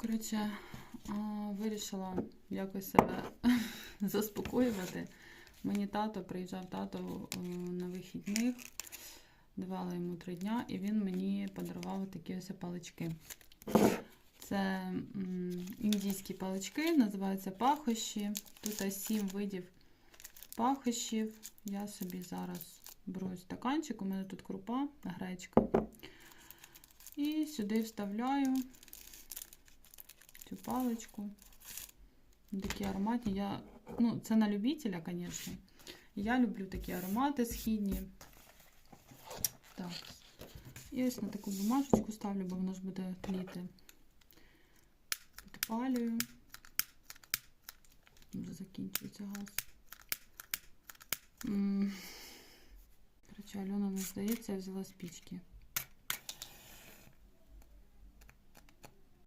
Коротше, вирішила якось себе заспокоювати. Мені тато приїжджав тато е, на вихідних, давала йому три дня, і він мені подарував такі ось палички. Це індійські палички, називаються пахощі. Тут сім видів пахощів. Я собі зараз беру стаканчик, у мене тут крупа, гречка. І сюди вставляю паличку. Такі ароматні. Я, ну, це на любителя, звісно. Я люблю такі аромати східні. Так. І ось на таку бумажечку ставлю, бо воно ж буде тліти. Підпалюю. Вже закінчується газ. М. Коротше, Альона не здається, я взяла спічки.